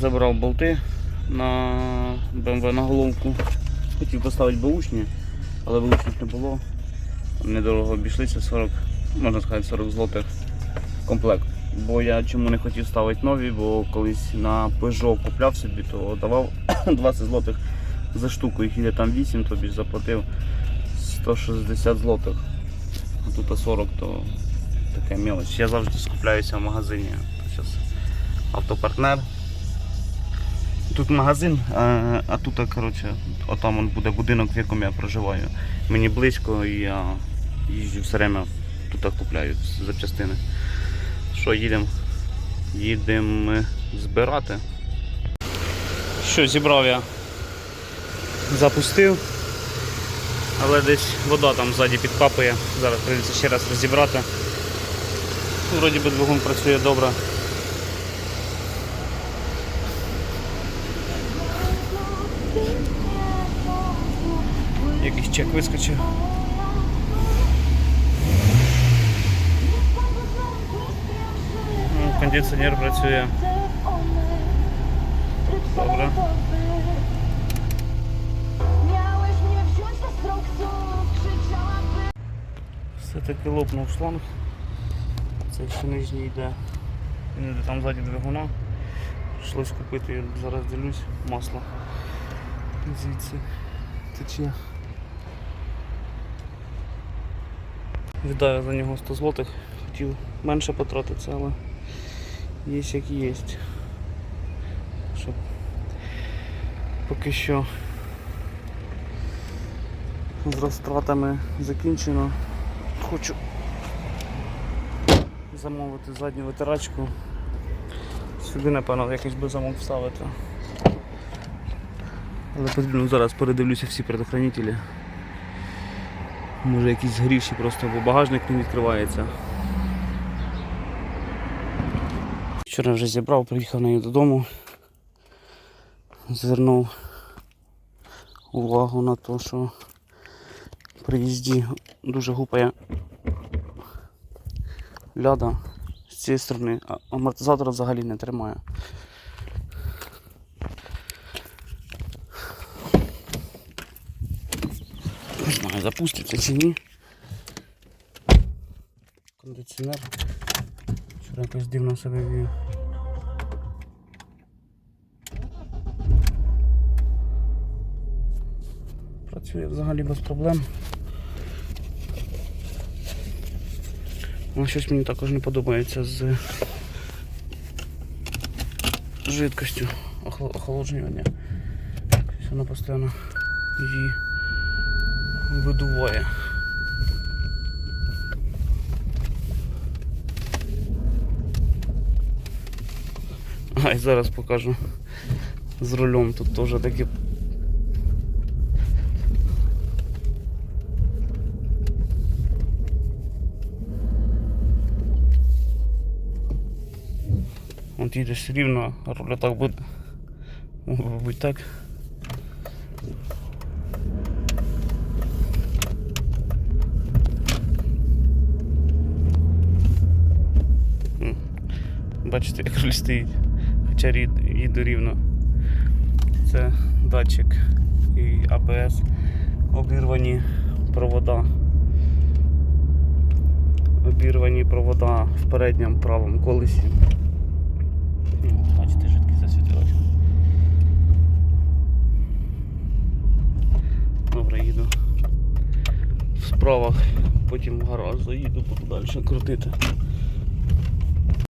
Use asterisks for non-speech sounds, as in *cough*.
Забрав болти на BMW на головку. Хотів поставити баушні, але баушних не було. Недорого обійшлися 40, можна сказати, 40 злотих комплект. Бо я чому не хотів ставити нові, бо колись на Peugeot купляв собі, то давав *coughs* 20 злотих за штуку, їх іде там 8, тобі заплатив 160 злотих. А тут 40, то таке мелоч. Я завжди скупляюся в магазині. Зараз автопартнер. Тут магазин, а, а тут, коротше, отам он буде будинок, в якому я проживаю. Мені близько і я їжджу все время тут купляю запчастини. Що, їдемо? Їдемо збирати. Що, зібрав я? Запустив. Але десь вода там ззаді підкапує. Зараз прийдеться ще раз розібрати. Вроді би двигун працює добре. Якийсь чек вискочив. Ну, кондиціонер працює. Добре. Все-таки лопнув шланг. Це ще нижній йде. Він йде там ззаді двигуна. Прийшлось купити, зараз дивлюсь, масло. Звідси тече. Віддаю за нього 100 злотих. Хотів менше потратитися, але є як є. Щоб поки що з розтратами закінчено. Хочу замовити задню витирачку. Сюди, напевно, якийсь би замок вставити. Але потрібно зараз передивлюся всі предохранителі. Може якісь згрівші просто, бо багажник не відкривається. Вчора вже зібрав, приїхав нею додому. Звернув увагу на те, що при їзді дуже гупає ляда з цієї сторони, а амортизатор взагалі не тримає. Не знаю, запуститься чи ні. Кондиціонер. Вчора якось дивно себе вів. Працює взагалі без проблем. Ну, щось мені також не подобається з жидкостю охол- охолодження. Щось постійно її видуває. А і зараз покажу з рулем. Тут теж такі От їдеш рівно, а руля так буде. Могло бути так. Бачите, як руль стоїть. Хоча їду рівно. Це датчик і АБС. Обірвані провода. Обірвані провода в передньому правому колесі. Ну, Бачите, жидкий засвітилося. Добре, їду в справах, потім в гараж заїду, буду далі крутити.